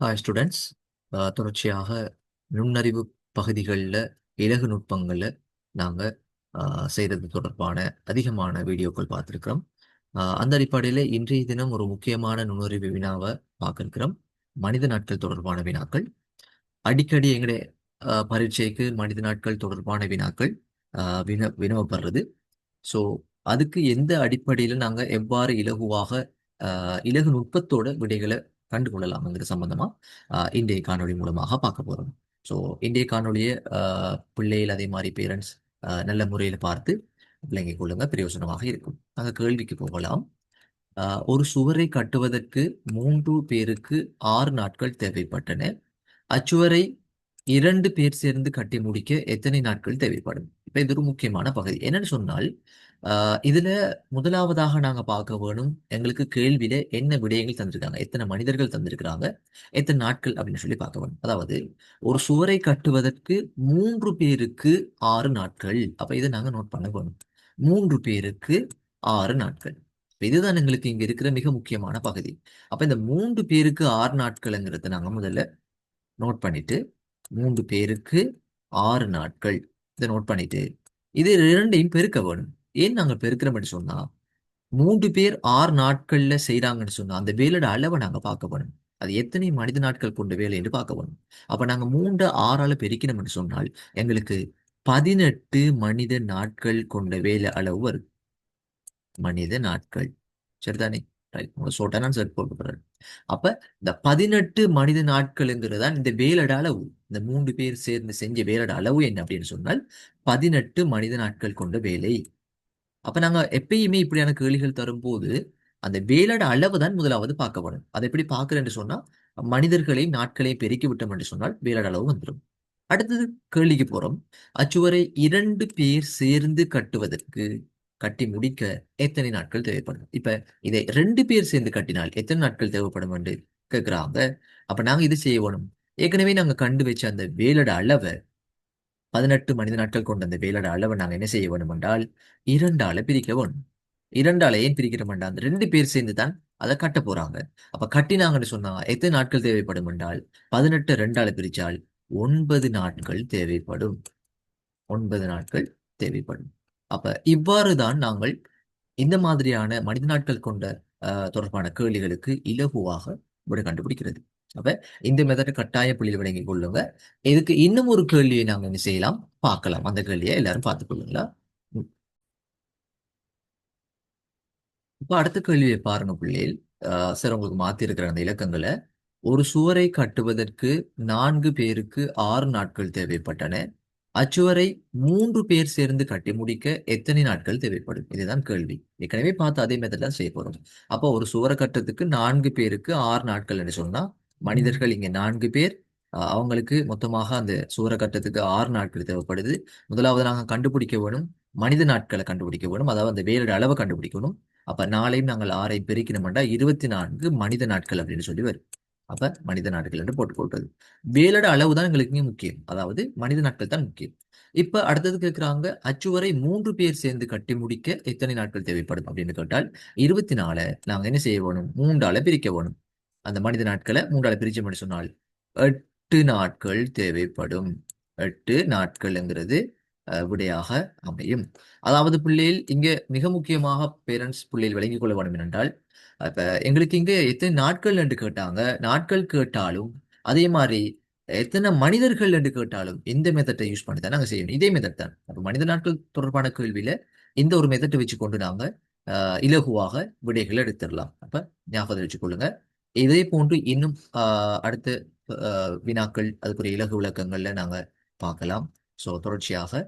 Hi students தொடர்ச்சியாக நுண்ணறிவு பகுதிகளில் இலகு நுட்பங்களில் நாங்கள் செய்தது தொடர்பான அதிகமான வீடியோக்கள் பார்த்துருக்கிறோம். அந்த அடிப்படையில் இன்றைய தினம் ஒரு முக்கியமான நுண்ணறிவு வினாவை பார்க்கிருக்கிறோம் மனித நாட்கள் தொடர்பான வினாக்கள். அடிக்கடி எங்களுடைய ஆஹ், பரீட்சைக்கு மனித நாட்கள் தொடர்பான வினாக்கள் ஆஹ், வின வினவப்படுறது. ஸோ அதுக்கு எந்த அடிப்படையில் நாங்கள் எவ்வாறு இலகுவாக ஆஹ், இலகு நுட்பத்தோட விடைகளை கண்டுகொள்ளலாம்ங்கிற சம்பந்தமா ஆஹ், இன்றைய காணொலி மூலமாக பார்க்க போறோம். ஸோ இன்றைய காணொலியை ஆஹ், பிள்ளைகள் அதே மாதிரி பேரண்ட்ஸ் நல்ல முறையில் பார்த்து விளங்கிக் கொள்ளுங்க பிரயோஜனமாக இருக்கும். நாங்கள் கேள்விக்கு போகலாம். ஆஹ், ஒரு சுவரை கட்டுவதற்கு மூன்று பேருக்கு ஆறு நாட்கள் தேவைப்பட்டன. அச்சுவரை இரண்டு பேர் சேர்ந்து கட்டி முடிக்க எத்தனை நாட்கள் தேவைப்படும்? இப்ப இது ஒரு முக்கியமான பகுதி. என்னன்னு சொன்னால் இதுல முதலாவதாக நாங்க பார்க்க வேணும் எங்களுக்கு கேள்வியில என்ன விடயங்கள் தந்திருக்காங்க எத்தனை மனிதர்கள் தந்திருக்கிறாங்க எத்தனை நாட்கள் அப்படின்னு சொல்லி பார்க்க வேணும். அதாவது ஒரு சுவரை கட்டுவதற்கு மூன்று பேருக்கு ஆறு நாட்கள். அப்ப இதை நாங்க நோட் பண்ண வேணும். மூன்று பேருக்கு ஆறு நாட்கள். இதுதான் எங்களுக்கு இங்க இருக்கிற மிக முக்கியமான பகுதி. அப்ப இந்த மூன்று பேருக்கு ஆறு நாட்கள்ங்கிறத நாங்க முதல்ல நோட் பண்ணிட்டு மூன்று பேருக்கு ஆறு நாட்கள் இதை நோட் பண்ணிட்டு இது இரண்டையும் பெருக்க வேணும். ஏன் நாங்க பெருக்கிறோம்னு சொன்னா மூன்று பேர் ஆறு நாட்கள்ல செய்கிறாங்கன்னு சொன்னா அந்த வேலையோட அளவை நாங்க பார்க்க வேணும். அது எத்தனை மனித நாட்கள் கொண்ட வேலை என்று பார்க்க வேணும். அப்ப நாங்க மூன்று ஆறால பெருக்கணும்னு சொன்னால் எங்களுக்கு பதினெட்டு மனித நாட்கள் கொண்ட வேலை அளவு வரும். மனித நாட்கள். சரிதானே? ரைட் உங்களை சோட்டா நான் செட் போட்டு அப்ப இந்த பதினெட்டு மனித நாட்கள்ங்கிறது தான் இந்த வேலட அளவு. இந்த மூன்று பேர் சேர்ந்து செஞ்ச வேலட அளவு என்ன அப்படின்னு சொன்னால் பதினெட்டு மனித நாட்கள் கொண்ட வேலை. அப்ப நாங்க எப்பயுமே இப்படியான கேள்விகள் தரும்போது அந்த வேலோட அளவு தான் முதலாவது பார்க்கப்படும். அதை எப்படி பார்க்குறேன்னு சொன்னா மனிதர்களையும் நாட்களையும் பெருக்கி விட்டோம் என்று சொன்னால் வேலோட அளவு வந்துடும் அடுத்தது கேள்விக்கு போறோம். அச்சுவரை இரண்டு பேர் சேர்ந்து கட்டுவதற்கு கட்டி முடிக்க எத்தனை நாட்கள் தேவைப்படும்? இப்ப இதை ரெண்டு பேர் சேர்ந்து கட்டினால் எத்தனை நாட்கள் தேவைப்படும் என்று கேட்கிறாங்க. அப்ப நாங்க இது செய்ய வேணும். ஏற்கனவே நாங்க கண்டு வச்ச அந்த வேலோட அளவை பதினெட்டு மனித நாட்கள் கொண்ட அந்த வேலோட அளவை நாங்க என்ன செய்ய வேணும் என்றால் இரண்டால பிரிக்க வேணும் இரண்டால ஏன் பிரிக்கிறோம் அந்த ரெண்டு பேர் சேர்ந்து தான் அதை கட்ட போறாங்க. அப்ப கட்டினாங்கன்னு சொன்னா எத்தனை நாட்கள் தேவைப்படும் என்றால் பதினெட்டு ரெண்டால பிரிச்சால் ஒன்பது நாட்கள் தேவைப்படும். ஒன்பது நாட்கள் தேவைப்படும். அப்ப இவ்வாறு தான் நாங்கள் இந்த மாதிரியான மனித நாட்கள் கொண்ட அஹ், தொடர்பான கேள்விகளுக்கு இலகுவாக விட கண்டுபிடிக்கிறது. அப்ப இந்த மெத்தடை கட்டாய புள்ளியில் விளங்கி கொள்ளுங்க. இதுக்கு இன்னும் ஒரு கேள்வியை நாங்க என்ன செய்யலாம்? பார்க்கலாம். அந்த கேள்வியை எல்லாரும் பார்த்துக்கொள்ளுங்களா இப்ப அடுத்த கேள்வியை பாருங்க பிள்ளைகள் சார் உங்களுக்கு மாத்தி இருக்கிற அந்த இலக்கங்களை. ஒரு சுவரை கட்டுவதற்கு நான்கு பேருக்கு ஆறு நாட்கள் தேவைப்பட்டன. அச்சுவரை மூன்று பேர் சேர்ந்து கட்டி முடிக்க எத்தனை நாட்கள் தேவைப்படும்? இதுதான் கேள்வி. ஏற்கனவே பார்த்து அதே மெத்தட் தான் செய்ய போறோம். அப்போ ஒரு சுவரை கட்டுறதுக்கு நான்கு பேருக்கு ஆறு நாட்கள் என்று சொன்னா மனிதர்கள் இங்கே நான்கு பேர். அவங்களுக்கு மொத்தமாக அந்த சூற கட்டத்துக்கு ஆறு நாட்கள் தேவைப்படுது. முதலாவது நாங்கள் கண்டுபிடிக்க வேணும். மனித நாட்களை கண்டுபிடிக்க வேணும். அதாவது அந்த வேலோட அளவை கண்டுபிடிக்கணும். அப்ப நாளையும் நாங்கள் ஆறை பெருக்கினோம்டா இருபத்தி நான்கு மனித நாட்கள் அப்படின்னு சொல்லி வரும். அப்ப மனித நாட்கள் என்று போட்டுக்கொள்றது வேலோட அளவு தான் எங்களுக்கு இங்கே முக்கியம். அதாவது மனித நாட்கள் தான் முக்கியம். இப்ப அடுத்தது கேட்கிறாங்க அச்சுவரை மூன்று பேர் சேர்ந்து கட்டி முடிக்க எத்தனை நாட்கள் தேவைப்படும் அப்படின்னு கேட்டால் இருபத்தி நாலு நாங்க என்ன செய்ய வேணும்? மூன்றால பிரிக்க வேணும். அந்த மனித நாட்களை மூன்றால பண்ணி சொன்னால். எட்டு நாட்கள் தேவைப்படும். எட்டு நாட்கள்ங்கிறது விடையாக அமையும். அதாவது பிள்ளையில் இங்கே மிக முக்கியமாக பேரண்ட்ஸ் பிள்ளையில் விளங்கிக் கொள்ள வேண்டும் என்றால் இப்போ எங்களுக்கு இங்கே எத்தனை நாட்கள் என்று கேட்டாங்க. நாட்கள் கேட்டாலும் அதே மாதிரி எத்தனை மனிதர்கள் என்று கேட்டாலும் இந்த மெத்தட்டை யூஸ் பண்ணி தான் நாங்கள் செய்யணும் இதே மெத்தட் தான். அப்போ மனித நாட்கள் தொடர்பான கேள்வியில இந்த ஒரு மெத்தட்டை வச்சு கொண்டு நாங்கள் இலகுவாக விடைகளை எடுத்துடலாம். அப்போ ஞாபகத்தை வச்சுக்கொள்ளுங்க. இதே போன்று இன்னும் ஆஹ், அடுத்த வினாக்கள் அதுக்குரிய இலகு விளக்கங்கள்ல நாங்க பார்க்கலாம். ஸோ தொடர்ச்சியாக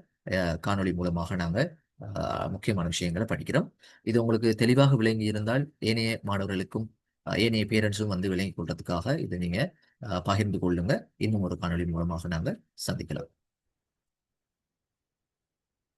காணொளி மூலமாக நாங்க ஆஹ், முக்கியமான விஷயங்களை படிக்கிறோம். இது உங்களுக்கு தெளிவாக விளங்கி இருந்தால் ஏனைய மாணவர்களுக்கும் ஏனைய பேரண்ட்ஸும் வந்து விளங்கி கொள்றதுக்காக இதை நீங்க அஹ், பகிர்ந்து கொள்ளுங்க. இன்னும் ஒரு காணொளி மூலமாக நாங்க சந்திக்கலாம்.